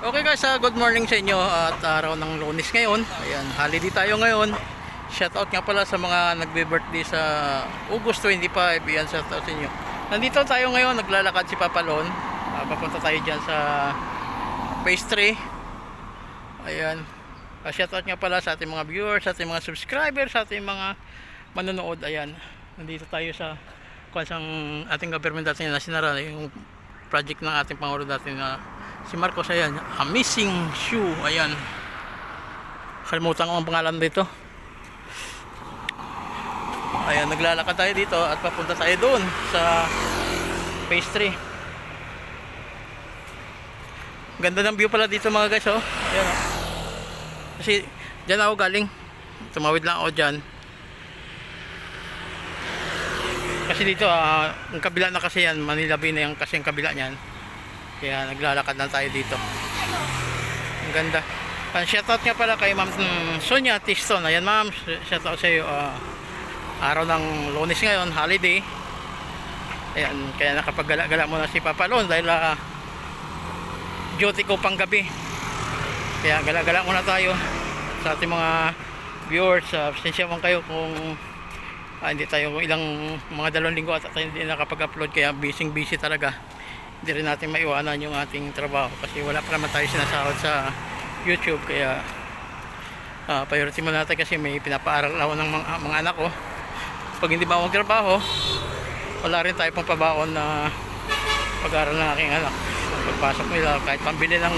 Okay guys, ah, good morning sa inyo at araw ng lunes ngayon. Ayan, holiday tayo ngayon. Shout out nga pala sa mga nagbe-birthday sa August 25. Ayan, shout out sa inyo. Nandito tayo ngayon, naglalakad si Papalon. Ah, papunta tayo dyan sa 3. Ayan. Uh, shout out nga pala sa ating mga viewers, sa ating mga subscribers, sa ating mga manonood. Ayan. Nandito tayo sa kung ating government dati na sinara yung project ng ating Pangulo dati na si Marcos ayan. Amazing shoe ayan. Kalimutan ko ang pangalan dito. Ayan naglalakad tayo dito at papunta tayo doon sa 3 ganda ng view pala dito mga guys oh. Ayan oh. kasi dyan ako galing. Tumawid lang ako dyan. Kasi dito ah, ang kabila na kasi yan Manila Bay na yung kasi ang kabila niyan kaya naglalakad lang tayo dito. Ang ganda. Uh, shoutout nga pala kay ma'am mm, Sonia Tiston. Ayan ma'am shoutout sa iyo ah, araw ng lunes ngayon holiday. Ayan kaya nakapaggalak-gala muna si Papa Lon dahil ah, duty ko pang gabi. Kaya gala-gala muna tayo sa ating mga viewers. Uh, pasensya man kayo kung ah, hindi tayo ilang mga dalawang linggo at tayo hindi nakapag-upload. Kaya busy busy talaga hindi rin natin maiwanan yung ating trabaho kasi wala pa naman tayo sinasahod sa YouTube. Kaya ah, priority mo natin kasi may pinapaaral ako ng mga, mga anak ko. Pag hindi ba ako magtrabaho wala rin tayo pang pabaon na pag-aaral ng aking anak. Pagpasok nila kahit pambili ng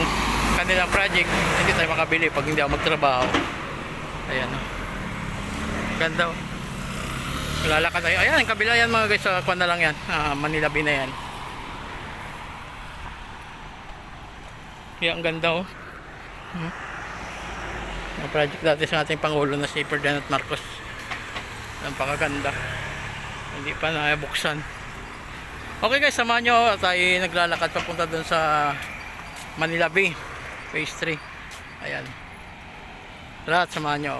kanilang project hindi tayo makabili pag hindi ako magtrabaho. Ayan o ganda o lalakad tayo. Ayan kabila yan mga guys. Sa kwan na lang yan. Ah, Manila Bay yan kaya ang ganda oh. Hmm. Ang project dati sa ating Pangulo na si Ferdinand Marcos. Napakaganda hindi pa nabuksan. Okay guys samahan nyo at tayo naglalakad papunta dun sa Manila Bay phase 3 ayan. Tara at samahan nyo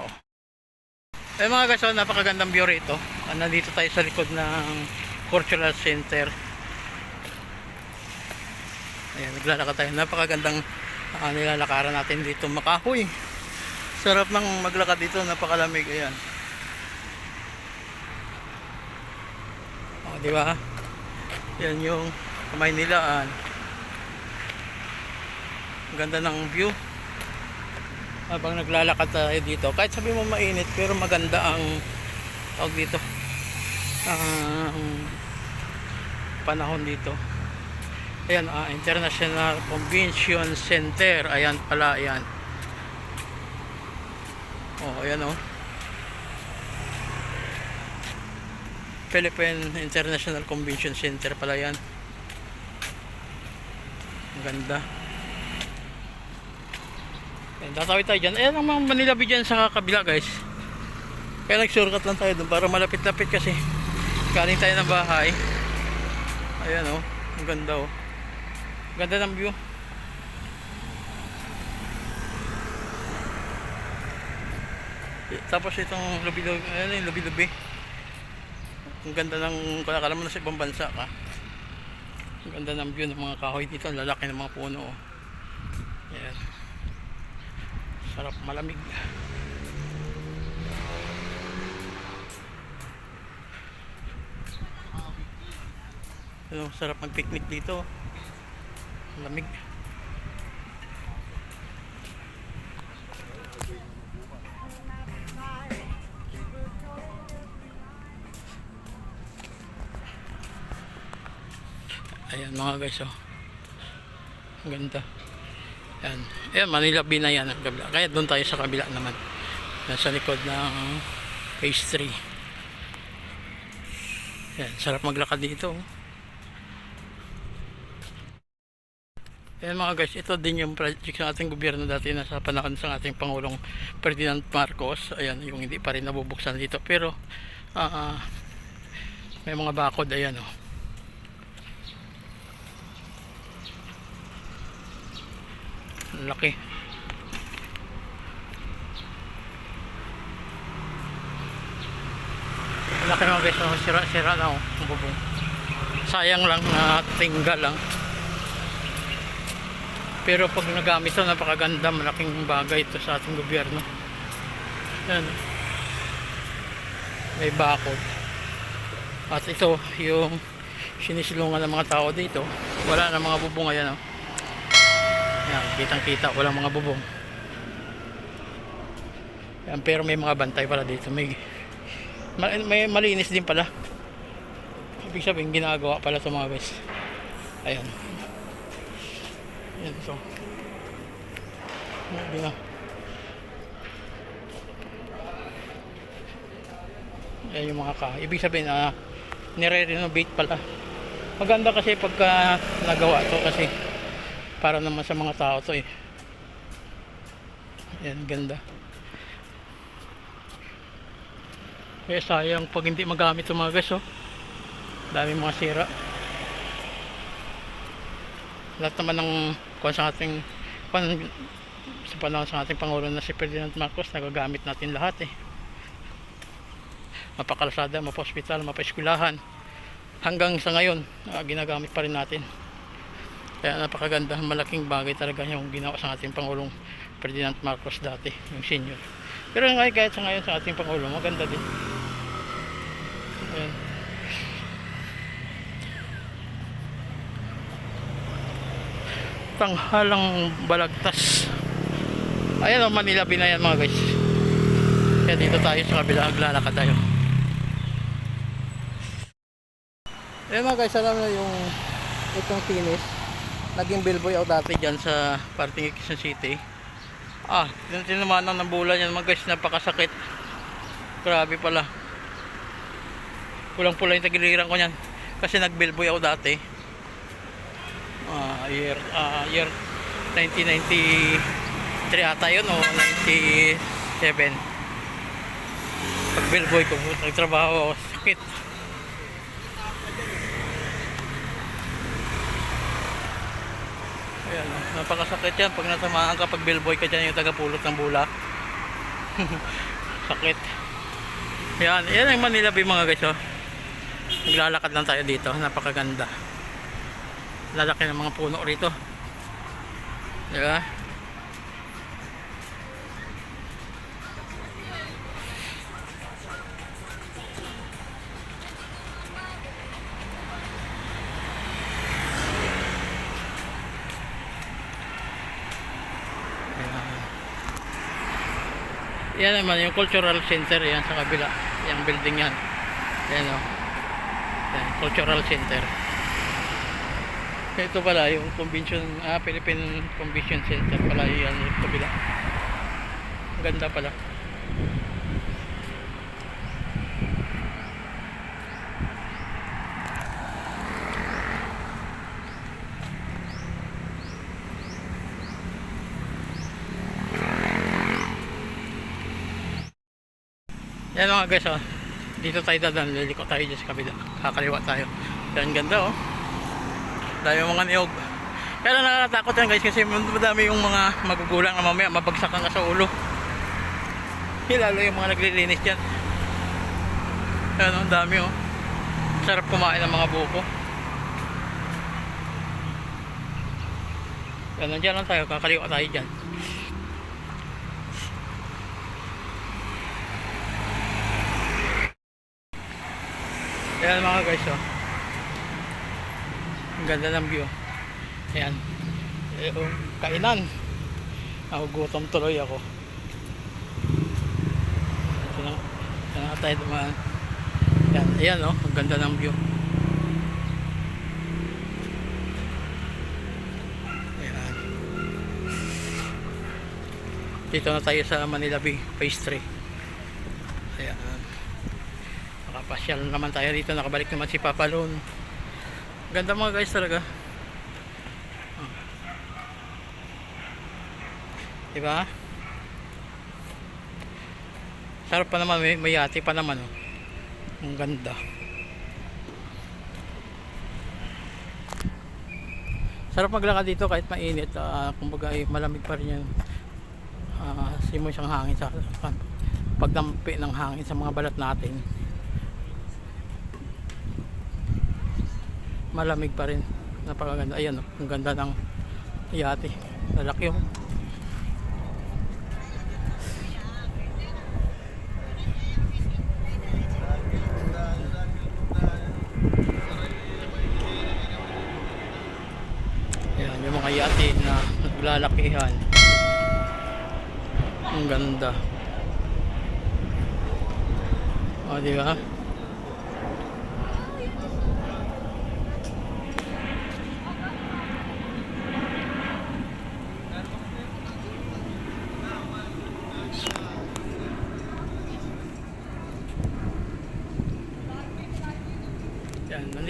eh mga guys, oh, napakagandang view rito. Ah, nandito tayo sa likod ng Cultural Center. Ayan, naglalakad tayo. Napakagandang uh, nilalakaran natin dito. Makahoy. Sarap ng maglakad dito. Napakalamig. Ayan. Oh, di ba? Yan yung kamay nilaan. Ang ganda ng view habang naglalakad tayo dito kahit sabi mo mainit pero maganda ang tawag dito ang panahon dito ayan ah, International Convention Center ayan pala ayan oh ayan oh Philippine International Convention Center pala yan ang ganda Ayan, tatawid tayo dyan. Ayan ang mga Manila dyan sa kabila guys. Kaya nag-shortcut lang tayo dun para malapit-lapit kasi. Galing tayo ng bahay. Ayan oh. Ang ganda oh. Ganda ng view. Tapos itong lubi-lubi, ano yung lubi-lubi. Ang ganda ng, kung akala mo na sa ibang bansa ka. Ang ganda ng view ng mga kahoy dito. Ang lalaki ng mga puno oh. Ayan sarap malamig ano, sarap mag picnic dito lamig ayan mga guys oh ang ganda yan. Ayan, Manila Bay na yan ang kabila. Kaya doon tayo sa kabila naman. Nasa likod ng phase 3. Yan, sarap maglakad dito. oh. Ayan mga guys, ito din yung project ng ating gobyerno dati na sa panahon sa ating Pangulong Ferdinand Marcos. Ayan, yung hindi pa rin nabubuksan dito. Pero, ah, may mga bakod, ayan oh. Ang laki. Laki naman guys, oh, sira-sira na oh, ang bubong. Sayang lang na tinggal lang. Pero pag nagamit ito, napakaganda, malaking bagay ito sa ating gobyerno. Yan. May bakod. At ito, yung sinisilungan ng mga tao dito, wala na mga bubong ayan. Oh. Yan, kitang kita, walang mga bubong. Yan, pero may mga bantay pala dito. May, ma- may malinis din pala. Ibig sabihin, ginagawa pala ito mga guys. Ayan. Yan, so. Grabe na. Yan yung mga ka. Ibig sabihin, ah, nire-renovate pala. Maganda kasi pagka nagawa to kasi para naman sa mga tao to eh. Yan, ganda. Eh, sayang pag hindi magamit yung mga guys, oh. Dami mga sira. Lahat naman ng kung sa ating kung, sa panahon sa ating Pangulo na si Ferdinand Marcos, nagagamit natin lahat eh. Mapakalsada, mapa-hospital, mapa-eskwelahan. Hanggang sa ngayon, ah, ginagamit pa rin natin. Kaya napakaganda, malaking bagay talaga yung ginawa sa ating Pangulong Ferdinand Marcos dati, yung senior. Pero ngayon, kahit sa ngayon sa ating Pangulo, maganda din. Ayan. Tanghalang balagtas. Ayan ang Manila Binayan mga guys. Kaya dito tayo sa kabila, naglalakad tayo. Ayan mga guys, alam na yung itong tinis. Naging billboy ako dati dyan sa parting Quezon City. Ah, tinamanan ng bulan yan mga guys, napakasakit. Grabe pala. Kulang pula yung tagiliran ko niyan. Kasi nag-billboy ako dati. Ah, year, ah, year 1993 ata yun o 97. Pag-billboy ko, nagtrabaho ako, sakit. Ayan, napakasakit yan pag natamaan ka pag billboy ka dyan yung tagapulot ng bulak. Sakit. Yan, yan ang Manila Bay mga guys oh. Naglalakad lang tayo dito, napakaganda. Lalaki ng mga puno rito. Di ba? Ayan. Yan naman yung cultural center yan sa kabila. Yung building yan. Yan o. Yan, cultural center. Ito pala yung convention, ah, Philippine Convention Center pala yan yung kabila. Ganda pala. Yan mga guys oh. Dito tayo dadaan, liliko tayo dyan sa kabila. Kakaliwa tayo. Yan ganda oh. Dami mga niyog. Kaya nakakatakot yan guys kasi madami yung mga magugulang na mamaya mabagsakan ka sa ulo. Lalo yung mga naglilinis dyan. Yan ang dami oh. Sarap kumain ng mga buko. Yan, nandiyan lang tayo. Kakaliwa tayo dyan. Ayan mga guys oh. Ang ganda ng view. Ayan. Eh, oh, kainan. Ako gutom tuloy ako. Ito na. Tayo dumaan. Ayan, ayan oh. Ang ganda ng view. Ayan. Dito na tayo sa Manila Bay, Phase 3. Ayan. Nakapasyal naman tayo dito. Nakabalik naman si Papa Loon. Ganda mga guys talaga. Oh. Diba? Sarap pa naman. May, may yate pa naman. Oh. Ang ganda. Sarap maglakad dito kahit mainit. ah, kumbaga ay malamig pa rin yung uh, simoy siyang hangin sa pagdampi ng hangin sa mga balat natin. Malamig pa rin napakaganda ayan oh, ang ganda ng yate Lalaki oh. Yan, yung mga yate na naglalakihan. Ang ganda. O, di ba?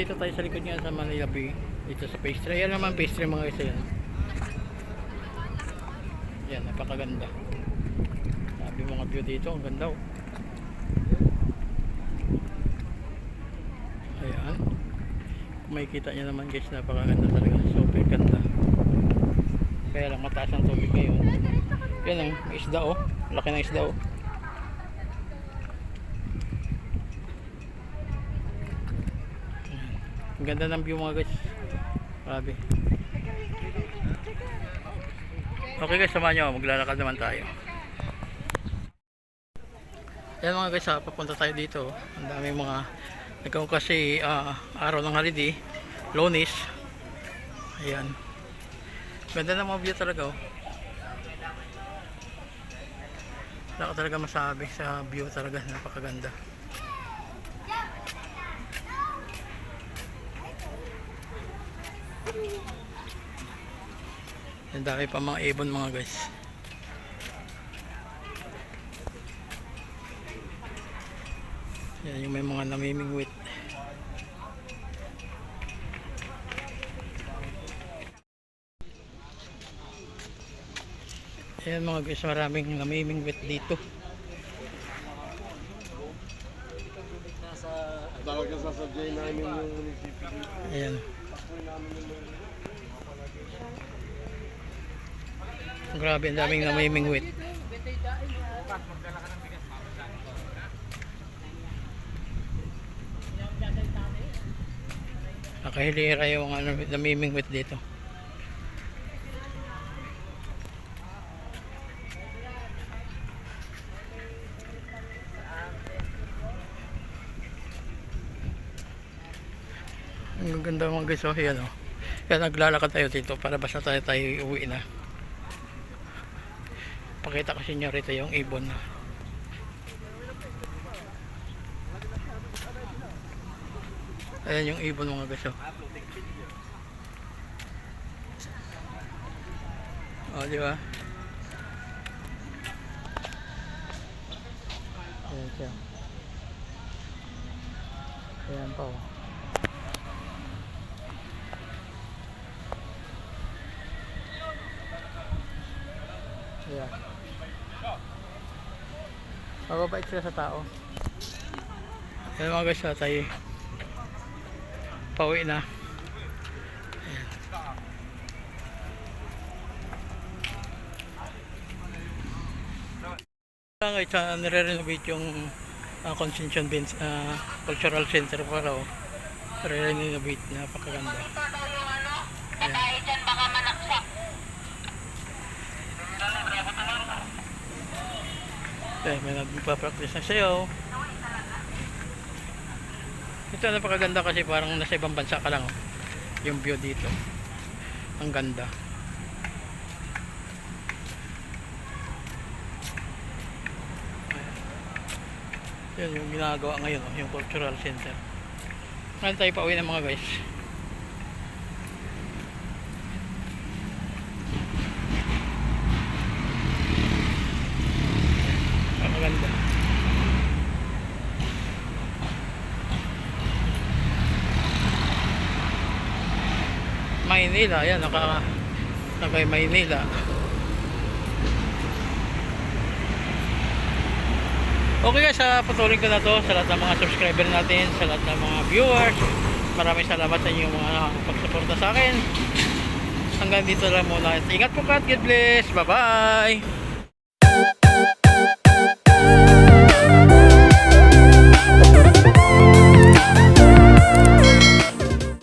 Nandito tayo sa likod niya sa Manila Bay. Dito sa pastry. Yan naman pastry mga isa yan. Yan, napakaganda. Sabi mga view dito, ang ganda oh. Ayan. Kung makikita nyo naman guys, napakaganda talaga. Super ganda. Kaya lang mataas ang tubig ngayon. Yan ang isda oh. Laki ng isda oh. Ang ganda ng view mga guys. Grabe. Okay guys, samahan nyo. Maglalakad naman tayo. Yan mga guys, ah, papunta tayo dito. Ang daming mga nagkaroon kasi ah, araw ng holiday. Lonis. Ayan. Ganda ng mga view talaga oh. Wala ka talaga masabi sa view talaga. Napakaganda. Ang dami pa mga ibon mga guys. Yan yung may mga namimingwit. Ayan mga guys, maraming namimingwit dito. Talaga sasadyay namin yung munisipyo dito. Ayan. Grabe, ang daming namimingwit. Nakahilira yung ano, namimingwit dito. Ang ganda mga guys, oh, yan oh. Kaya naglalakad tayo dito para basta tayo tayo uwi na. Pakita kasi nyo rito yung ibon. Ayan yung ibon mga guys, oh. Oh, di ba? Ayan siya. Ayan pa, oh. Mababait sila sa tao. Ayan mga guys, ah, tayo. Pauwi na. Ayan. Guys, uh, nire-renovate yung uh, Constitution Bench, ah, Cultural Center para oh. Nire-renovate, napakaganda. Eh, may nagpa-practice na sayo. Ito napakaganda kasi parang nasa ibang bansa ka lang. oh. Yung view dito. Ang ganda. Yan yung ginagawa ngayon, oh, yung cultural center. Ngayon tayo pa uwi ng mga guys. Ang maganda. Maynila, yan naka naka Maynila. Okay guys, sa patuloy ko na to sa lahat ng mga subscriber natin, sa lahat ng mga viewers. Maraming salamat sa inyong mga pagsuporta sa akin. Hanggang dito lang muna. Ingat po kat, God bless. Bye-bye.